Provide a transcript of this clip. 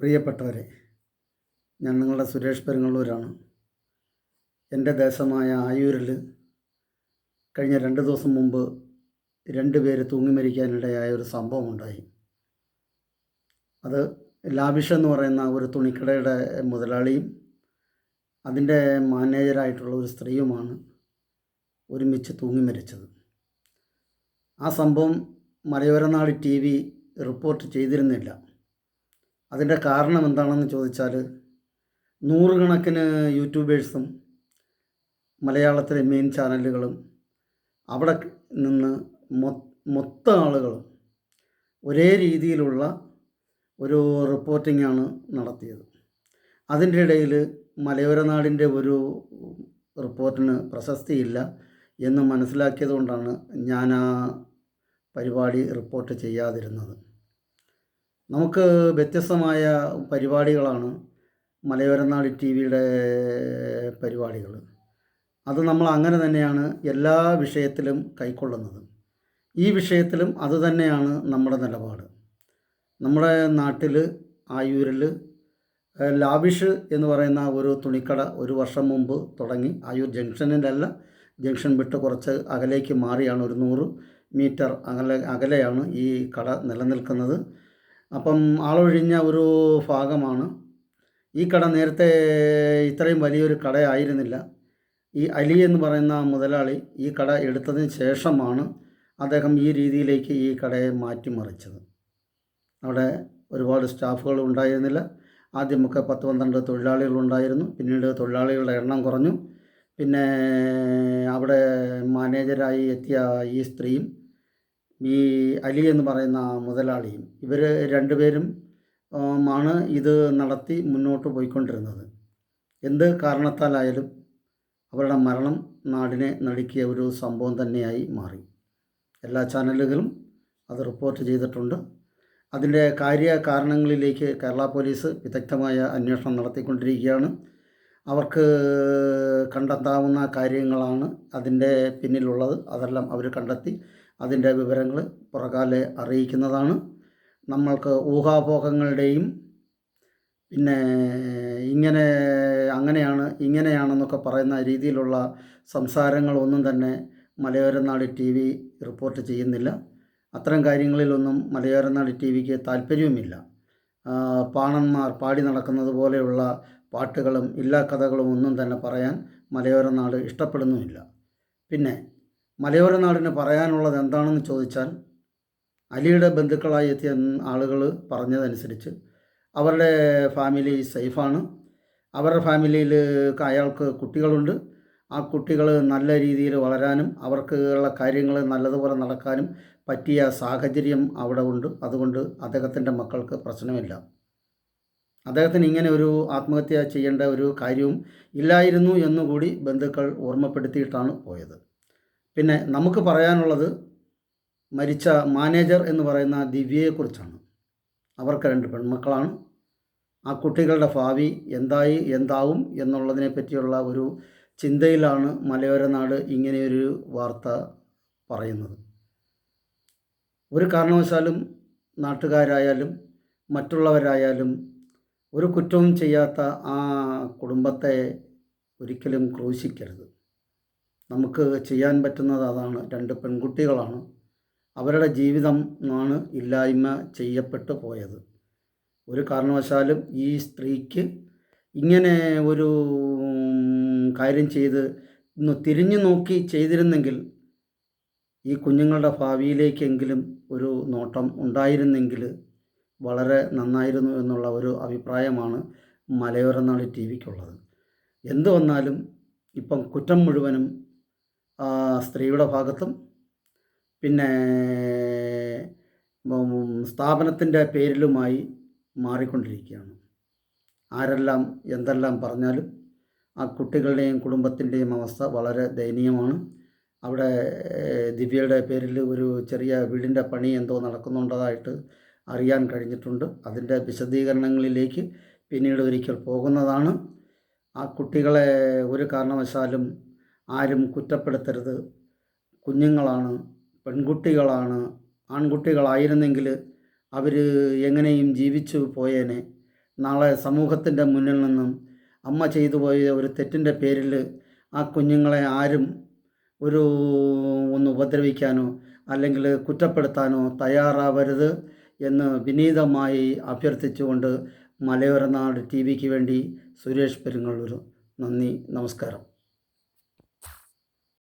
പ്രിയപ്പെട്ടവരെ ഞാൻ നിങ്ങളുടെ സുരേഷ് പെരുങ്ങള്ളൂരാണ്. എന്റെ ദേശമായ ആയൂരിൽ കഴിഞ്ഞ രണ്ട് ദിവസം മുമ്പ് രണ്ട് പേര് തൂങ്ങി മരിക്കാനിടയായ ഒരു സംഭവം ഉണ്ടായി അത് ലാബിഷ് എന്ന് പറയുന്ന ഒരു തുണിക്കടയുടെ മുതലാളിയും അതിന്റെ മാനേജരായിട്ടുള്ള ഒരു സ്ത്രീയുമാണ് ഒരുമിച്ച് തൂങ്ങി മരിച്ചത്. ആ സംഭവം മലയോരനാട് ടി വി റിപ്പോർട്ട് ചെയ്തിരുന്നില്ല. അതിന്റെ കാരണം എന്താണെന്ന് ചോദിച്ചാൽ നൂറുകണക്കിന് യൂട്യൂബേഴ്സും മലയാളത്തിലെ മെയിൻ ചാനലുകളും അവിടെ നിന്ന് മൊത്തം ആളുകളും ഒരേ രീതിയിലുള്ള ഒരു റിപ്പോർട്ടിങ്ങാണ് നടത്തിയത്. അതിന്റെ ഇടയിൽ മലയോരനാടിന്റെ ഒരു റിപ്പോർട്ടിന് പ്രശസ്തിയില്ല എന്ന് മനസ്സിലാക്കിയതുകൊണ്ടാണ് ഞാൻ ആ പരിപാടി റിപ്പോർട്ട് ചെയ്യാതിരുന്നത്. നമുക്ക് വ്യത്യസ്തമായ പരിപാടികളാണ് മലയോരനാട് ടി വിയുടെ പരിപാടികൾ. അത് നമ്മൾ അങ്ങനെ തന്നെയാണ് എല്ലാ വിഷയത്തിലും കൈക്കൊള്ളുന്നത്. ഈ വിഷയത്തിലും അതുതന്നെയാണ് നമ്മുടെ നിലപാട്. നമ്മുടെ നാട്ടിൽ ആയൂരിൽ ലാവിഷ് എന്ന് പറയുന്ന ഒരു തുണിക്കട ഒരു വർഷം മുമ്പ് തുടങ്ങി. ആയൂർ ജംഗ്ഷനിലല്ല ജംഗ്ഷൻ വിട്ട് കുറച്ച് അകലേക്ക് മാറിയാണ് ഒരു നൂറ് മീറ്റർ അകലെ അകലെയാണ് ഈ കട നിലനിൽക്കുന്നത്. അപ്പം ആളൊഴിഞ്ഞ ഒരു ഭാഗമാണ്. ഈ കട നേരത്തെ ഇത്രയും വലിയൊരു കടയായിരുന്നില്ല. ഈ അലി എന്ന് പറയുന്ന മുതലാളി ഈ കട എടുത്തതിന് ശേഷമാണ് അദ്ദേഹം ഈ രീതിയിലേക്ക് ഈ കടയെ മാറ്റിമറിച്ചത്. അവിടെ ഒരുപാട് സ്റ്റാഫുകൾ ഉണ്ടായിരുന്നില്ല. ആദ്യമൊക്കെ പത്ത് പന്ത്രണ്ട് തൊഴിലാളികളുണ്ടായിരുന്നു പിന്നീട് തൊഴിലാളികളുടെ എണ്ണം കുറഞ്ഞു. പിന്നെ അവിടെ മാനേജരായി എത്തിയ ഈ സ്ത്രീയും ഈ അലി എന്ന് പറയുന്ന മുതലാളിയും ഇവർ രണ്ടുപേരും ആണ് ഇത് നടത്തി മുന്നോട്ട് പോയിക്കൊണ്ടിരുന്നത്. എന്ത് കാരണത്താലായാലും അവരുടെ മരണം നാടിനെ നടുക്കിയ ഒരു സംഭവം തന്നെയായി മാറി. എല്ലാ ചാനലുകളും അത് റിപ്പോർട്ട് ചെയ്തിട്ടുണ്ട്. അതിന്റെ കാര്യ കാരണങ്ങളിലേക്ക് കേരള പോലീസ് വിദഗ്ധമായ അന്വേഷണം നടത്തിക്കൊണ്ടിരിക്കുകയാണ്. അവർക്ക് കണ്ടെത്താവുന്ന കാര്യങ്ങളാണ് അതിന്റെ പിന്നിലുള്ളത്. അതെല്ലാം അവർ കണ്ടെത്തി. അതിന്റെ വിവരങ്ങൾ പുറകാലെ അറിയിക്കുന്നതാണ്. നമ്മൾക്ക് ഊഹാപോഹങ്ങളുടെയും പിന്നെ ഇങ്ങനെ അങ്ങനെയാണ് ഇങ്ങനെയാണെന്നൊക്കെ പറയുന്ന രീതിയിലുള്ള സംസാരങ്ങളൊന്നും തന്നെ മലയോരനാട് ടി വി റിപ്പോർട്ട് ചെയ്യുന്നില്ല. അത്തരം കാര്യങ്ങളിലൊന്നും മലയോരനാട് ടി വിക്ക് താല്പര്യവുമില്ല. പാണന്മാർ പാടി നടക്കുന്നത് പോലെയുള്ള പാട്ടുകളും ഇല്ലാ കഥകളും ഒന്നും തന്നെ പറയാൻ മലയോരനാട് ഇഷ്ടപ്പെടുന്നുമില്ല. പിന്നെ മലയോരനാടിന് പറയാനുള്ളത് എന്താണെന്ന് ചോദിച്ചാൽ അലിയുടെ ബന്ധുക്കളായി എത്തിയ ആളുകൾ പറഞ്ഞതനുസരിച്ച് അവരുടെ ഫാമിലി സേഫാണ്. അവരുടെ ഫാമിലിയിൽ അയാൾക്ക് കുട്ടികളുണ്ട്. ആ കുട്ടികൾ നല്ല രീതിയിൽ വളരാനും അവർക്ക് ഉള്ള കാര്യങ്ങൾ നല്ലതുപോലെ നടക്കാനും പറ്റിയ സാഹചര്യം അവിടെ ഉണ്ട്. അതുകൊണ്ട് അദ്ദേഹത്തിന്റെ മക്കൾക്ക് പ്രശ്നമില്ല. അദ്ദേഹത്തിന് ഇങ്ങനെ ഒരു ആത്മഹത്യ ചെയ്യേണ്ട ഒരു കാര്യവും ഇല്ലായിരുന്നു എന്നുകൂടി ബന്ധുക്കൾ ഓർമ്മപ്പെടുത്തിയിട്ടാണ് പോയത്. പിന്നെ നമുക്ക് പറയാനുള്ളത് മരിച്ച മാനേജർ എന്ന് പറയുന്ന ദിവ്യയെക്കുറിച്ചാണ്. അവർക്ക് രണ്ട് പെൺമക്കളാണ്. ആ കുട്ടികളുടെ ഭാവി എന്തായി എന്താവും എന്നുള്ളതിനെ പറ്റിയുള്ള ഒരു ചിന്തയിലാണ് മലയോരനാട് ഇങ്ങനെയൊരു വാർത്ത പറയുന്നത്. ഒരു കാരണവശാലും നാട്ടുകാരായാലും മറ്റുള്ളവരായാലും ഒരു കുറ്റവും ചെയ്യാത്ത ആ കുടുംബത്തെ ഒരിക്കലും ക്രൂശിക്കരുത്. നമുക്ക് ചെയ്യാൻ പറ്റുന്നത് അതാണ്. രണ്ട് പെൺകുട്ടികളാണ്. അവരുടെ ജീവിതം ആണ് ഇല്ലായ്മ ചെയ്യപ്പെട്ടു പോയത്. ഒരു കാരണവശാലും ഈ സ്ത്രീക്ക് ഇങ്ങനെ ഒരു കാര്യം ചെയ്ത് ഒന്ന് തിരിഞ്ഞു നോക്കി ചെയ്തിരുന്നെങ്കിൽ ഈ കുഞ്ഞുങ്ങളുടെ ഭാവിയിലേക്കെങ്കിലും ഒരു നോട്ടം ഉണ്ടായിരുന്നെങ്കിൽ വളരെ നന്നായിരുന്നു എന്നുള്ള ഒരു അഭിപ്രായമാണ് മലയോരനാട് ടി വിക്കുള്ളത്. എന്തു വന്നാലും ഇപ്പം കുറ്റം മുഴുവനും സ്ത്രീയുടെ ഭാഗത്തും പിന്നെ സ്ഥാപനത്തിന്റെ പേരിലുമായി മാറിക്കൊണ്ടിരിക്കുകയാണ്. ആരെല്ലാം എന്തെല്ലാം പറഞ്ഞാലും ആ കുട്ടികളുടെയും കുടുംബത്തിന്റെയും അവസ്ഥ വളരെ ദയനീയമാണ്. അവിടെ ദിവ്യയുടെ പേരിൽ ഒരു ചെറിയ വീടിന്റെ പണി എന്തോ നടക്കുന്നുണ്ടതായിട്ട് അറിയാൻ കഴിഞ്ഞിട്ടുണ്ട്. അതിന്റെ വിശദീകരണങ്ങളിലേക്ക് പിന്നീട് ഒരിക്കൽ പോകുന്നതാണ്. ആ കുട്ടികളെ ഒരു കാരണവശാലും ആരും കുറ്റപ്പെടുത്തരുത്. കുഞ്ഞുങ്ങളാണ് പെൺകുട്ടികളാണ് ആൺകുട്ടികളായിരുന്നെങ്കിൽ അവർ എങ്ങനെയും ജീവിച്ചു പോയേനെ. നാളെ സമൂഹത്തിന്റെ മുന്നിൽ നിന്നും അമ്മ ചെയ്തു പോയ ഒരു തെറ്റിന്റെ പേരിൽ ആ കുഞ്ഞുങ്ങളെ ആരും ഒരു ഒന്ന് ഉപദ്രവിക്കാനോ അല്ലെങ്കിൽ കുറ്റപ്പെടുത്താനോ തയ്യാറാവരുത് എന്ന് വിനീതമായി അഭ്യർത്ഥിച്ചുകൊണ്ട് മലയോര നാട് ടി വിക്ക് വേണ്ടി സുരേഷ് പെരുങ്ങള്ളൂർ. നന്ദി നമസ്കാരം.